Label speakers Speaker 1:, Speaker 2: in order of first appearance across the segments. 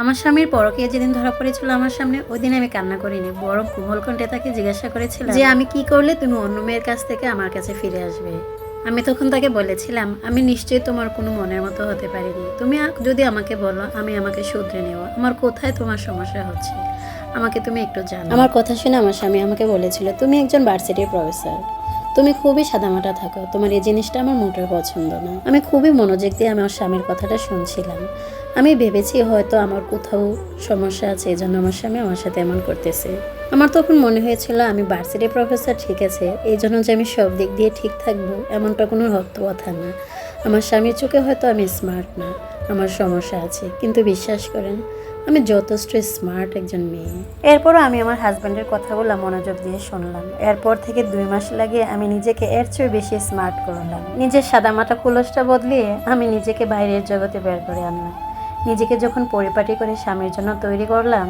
Speaker 1: আমার স্বামীর পরকে যেদিন ধরা পড়েছিল আমার সামনে ওই দিন আমি কান্না করিনি। বরং কোমল কণ্ঠে তাকে জিজ্ঞাসা করেছিলাম যে আমি কি করলে তুমি অন্য মেয়ের কাছ থেকে আমার কাছে ফিরে আসবে? আমি তখন তাকে বলেছিলাম আমি নিশ্চয়ই তোমার কোনো মনের মতো হতে পারিনি। তুমি যদি আমাকে বলো আমি আমাকে শুধরে নেব। আমার কোথায় তোমার সমস্যা হচ্ছে? আমাকে তুমি একটু জানো। আমার কথা শুনে আমার স্বামী আমাকে বলেছিল তুমি একজন ভার্সিটির প্রফেসর তুমি খুবই সাদামাটা থাকো। তোমার এই জিনিসটা আমার মোটের পছন্দ না। আমি খুবই মনোযোগ দিয়ে আমার স্বামীর কথাটা শুনছিলাম। আমি ভেবেছি হয়তো আমার কোথাও সমস্যা আছে এই জন্য আমার স্বামী আমার সাথে এমন করতেছে। আমার তখন মনে হয়েছিল আমি ভার্সিটি প্রফেসর ঠিক আছে। এই জন্য যে আমি সব দিক দিয়ে ঠিক থাকব, এমনটা কোনো হত্য কথা না। আমার স্বামীর চোখে হয়তো আমি স্মার্ট না, আমার সমস্যা আছে। কিন্তু বিশ্বাস করেন, আমি যথেষ্ট স্মার্ট একজন মেয়ে। এরপরও আমি আমার হাজব্যান্ডের কথাগুলো মনোযোগ দিয়ে শুনলাম। এরপর থেকে দুই মাস লাগে আমি নিজেকে এর চেয়ে বেশি স্মার্ট করলাম। নিজের সাদামাটা কুলসটা বদলিয়ে আমি নিজেকে বাইরের জগতে বের করে আনলাম। নিজেকে যখন পরিপাটি করে স্বামীর জন্য তৈরি করলাম,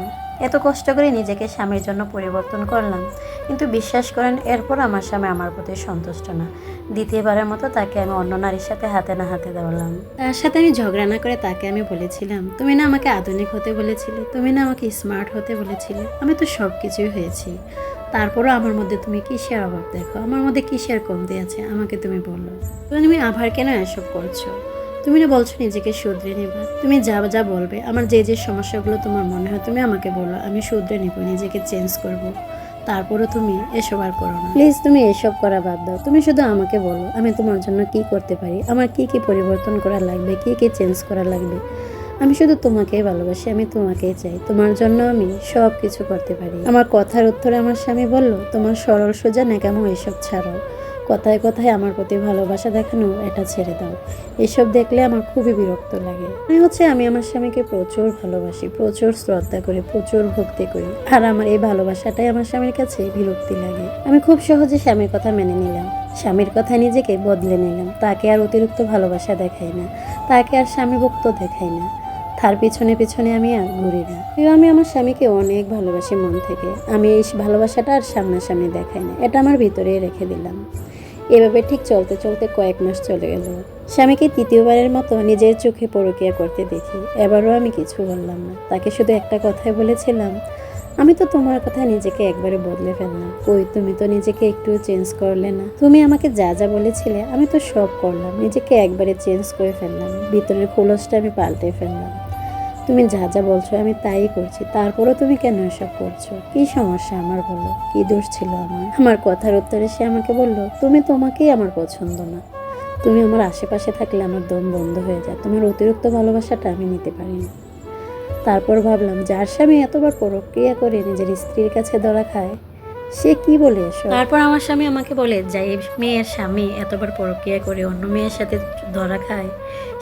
Speaker 1: এত কষ্ট করে নিজেকে স্বামীর জন্য পরিবর্তন করলাম, কিন্তু বিশ্বাস করেন, এরপর আমার স্বামী আমার প্রতি সন্তুষ্ট না। দ্বিতীয়বারের মতো তাকে আমি অন্য নারীর সাথে হাতে না হাতে দেওয়ালাম তার সাথে আমি ঝগড়া না করে তাকে আমি বলেছিলাম, তুমি না আমাকে আধুনিক হতে বলেছিলে, তুমি না আমাকে স্মার্ট হতে বলেছিলে, আমি তো সব কিছুই হয়েছি। তারপরও আমার মধ্যে তুমি কিসের অভাব দেখো? আমার মধ্যে কিসের কমতি আছে? আমাকে তুমি বলো। তুমি আবার কেন এসব করছ? তুমি না বলছো নিজেকে শুধরে নিবা, তুমি যা যা বলবে, আমার যে যে সমস্যাগুলো তোমার মনে হয় তুমি আমাকে বলো, আমি শুধরে নিব, নিজেকে চেঞ্জ করব। তারপরও তুমি এসব আর করো না। প্লিজ তুমি এসব করা বাদ দাও, তুমি শুধু আমাকে বলো, আমি তোমার জন্য কি করতে পারি, আমার কি কি পরিবর্তন করা লাগবে, কি কি চেঞ্জ করা লাগবে। আমি শুধু তোমাকেই ভালোবাসি, আমি তোমাকেই চাই, তোমার জন্য আমি সব কিছু করতে পারি। আমার কথার উত্তরে আমার স্বামী বলল, তোমার সরল সোজা ন্যাকামো এসব ছাড়ো কথায় কথায় আমার প্রতি ভালোবাসা দেখানো এটা ছেড়ে দাও। এসব দেখলে আমার খুবই বিরক্ত লাগে। মনে হচ্ছে আমি আমার স্বামীকে প্রচুর ভালোবাসি, প্রচুর শ্রদ্ধা করি, প্রচুর ভক্তি করি। আর আমার এই ভালোবাসাটাই আমার স্বামীর কাছে বিরক্তি লাগে। আমি খুব সহজে স্বামীর কথা মেনে নিলাম। স্বামীর কথা নিজেকে বদলে নিলাম। তাকে আর অতিরিক্ত ভালোবাসা দেখাই না। তাকে আর স্বামী ভক্ত দেখাই না। তার পিছনে পিছনে আমি আর ঘুরি না। আমি আমার স্বামীকে অনেক ভালোবাসি মন থেকে। আমি এই ভালোবাসাটা আর সামনাসামনি দেখাই না। এটা আমার ভিতরেই রেখে দিলাম। এভাবে ঠিক চলতে চলতে কয়েক মাস চলে গেল। স্বামীকে তৃতীয়বারের মতো নিজের চোখে পরকিয়া করতে দেখি। এবারও আমি কিছু বললাম না। তাকে শুধু একটা কথাই বলেছিলাম, আমি তো তোমার কথা নিজেকে একবারে বদলে ফেললাম। কই, তুমি তো নিজেকে একটু চেঞ্জ করলে না। তুমি আমাকে যা যা বলেছিলে, আমি তো সব করলাম। নিজেকে একবারে চেঞ্জ করে ফেললাম। ভিতরের খোলসটা আমি পাল্টে ফেললাম। তুমি যা যা বলছো, আমি তাই করছি। তারপরও তুমি কেন এসব করছ? কি সমস্যা আমার বলো কি দোষ ছিল আমার? আমার কথার উত্তরে সে আমাকে বলল, তুমি তোমাকেই আমার পছন্দ না। তুমি আমার আশেপাশে থাকলে আমার দম বন্ধ হয়ে যায়। তোমার অতিরিক্ত ভালোবাসাটা আমি নিতে পারি না। তারপর ভাবলাম, যার স্বামী এতবার প্রক্রিয়া করে নিজের স্ত্রীর কাছে ধরা খায় সে কি বলে তারপর আমার স্বামী আমাকে বলে যে এই মেয়ের স্বামী এতবার প্রক্রিয়া করে অন্য মেয়ের সাথে ধরা খায়।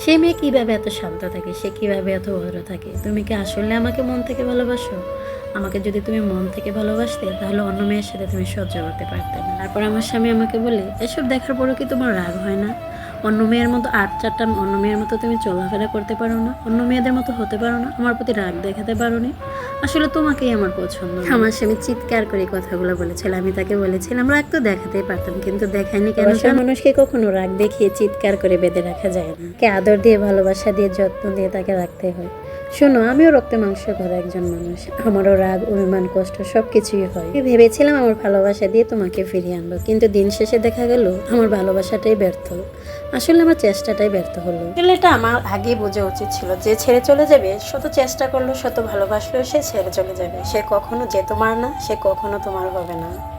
Speaker 1: সে মেয়ে কীভাবে এত শান্ত থাকে? সে কীভাবে এত ভদ্র থাকে? তুমি কি আসলে আমাকে মন থেকে ভালোবাসো? আমাকে যদি তুমি মন থেকে ভালোবাসতে, তাহলে অন্য মেয়ের সাথে তুমি সহ্য করতে পারতে না। তারপর আমার স্বামী আমাকে বলে, এসব দেখার পরও কি তোমার রাগ হয় না? অন্য মেয়ের মতো আট চারটা অন্য মেয়ের মতো তুমি চলাফেরা করতে পারো না অন্য মেয়েদের মতো হতে পারো না আমার প্রতি রাগ দেখাতে পারো নি। আসলে তোমাকেই আমার পছন্দ। আমার স্বামী চিৎকার করে কথাগুলো বলেছিল আমি তাকে বলেছিলাম রাগ তো দেখাতেই পারতাম কিন্তু দেখাইনি কেন? মানুষকে কখনো রাগ দেখিয়ে চিৎকার করে বেঁধে রাখা যায় না। কে আদর দিয়ে ভালোবাসা দিয়ে যত্ন দিয়ে তাকে রাখতে হয়। শোনো, আমিও রক্তে মাংস করা একজন মানুষ। আমারও রাগ, অভিমান, কষ্ট সব কিছুই হয়। আমি ভেবেছিলাম আমার ভালোবাসা দিয়ে তোমাকে ফিরিয়ে আনব, কিন্তু দিন শেষে দেখা গেল আমার ভালোবাসাটাই ব্যর্থ। আসলে আমার চেষ্টাটাই ব্যর্থ হলো। আসলে এটা আমার আগেই বোঝা উচিত ছিল যে ছেড়ে চলে যাবে, শত চেষ্টা করল, শত ভালোবাসলেও সে ছেড়ে চলে যাবে। সে কখনো যে তোমার না, সে কখনো তোমার হবে না।